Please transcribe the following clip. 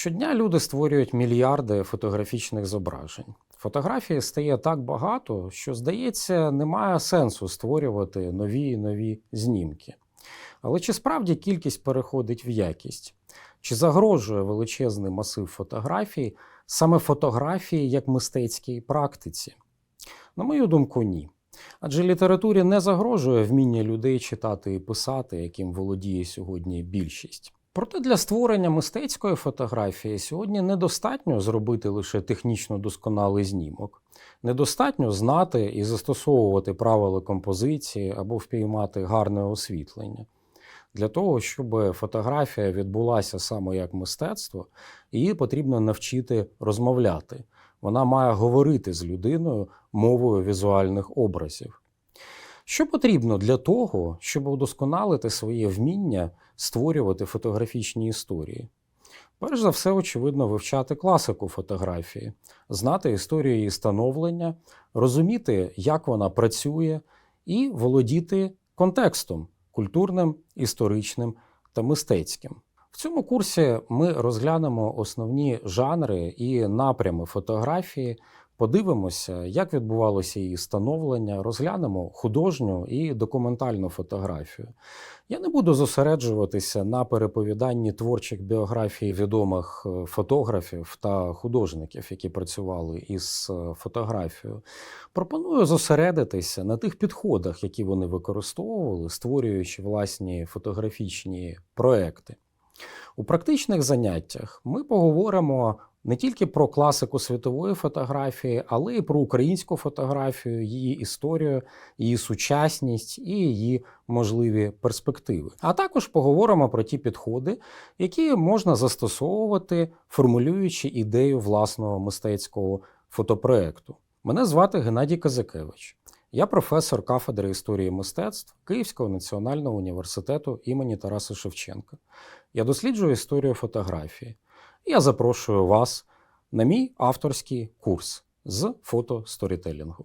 Щодня люди створюють мільярди фотографічних зображень. Фотографії стає так багато, що, здається, немає сенсу створювати нові і нові знімки. Але чи справді кількість переходить в якість? Чи загрожує величезний масив фотографій саме фотографії як мистецькій практиці? На мою думку, ні. Адже літературі не загрожує вміння людей читати і писати, яким володіє сьогодні більшість. Проте для створення мистецької фотографії сьогодні недостатньо зробити лише технічно досконалий знімок. Недостатньо знати і застосовувати правила композиції або впіймати гарне освітлення. Для того, щоб фотографія відбулася саме як мистецтво, її потрібно навчити розмовляти. Вона має говорити з людиною мовою візуальних образів. Що потрібно для того, щоб удосконалити своє вміння створювати фотографічні історії? Перш за все, очевидно, вивчати класику фотографії, знати історію її становлення, розуміти, як вона працює, і володіти контекстом культурним, історичним та мистецьким. В цьому курсі ми розглянемо основні жанри і напрями фотографії, подивимося, як відбувалося її становлення, розглянемо художню і документальну фотографію. Я не буду зосереджуватися на переповіданні творчих біографій відомих е, фотографів та художників, які працювали із е, фотографією. Пропоную зосередитися на тих підходах, які вони використовували, створюючи власні фотографічні проекти. У практичних заняттях ми поговоримо не тільки про класику світової фотографії, але й про українську фотографію, її історію, її сучасність і її можливі перспективи. А також поговоримо про ті підходи, які можна застосовувати, формулюючи ідею власного мистецького фотопроекту. Мене звати Геннадій Казакевич. Я професор кафедри історії мистецтв Київського національного університету імені Тараса Шевченка. Я досліджую історію фотографії. Я запрошую вас на мій авторський курс з фотосторітелінгу.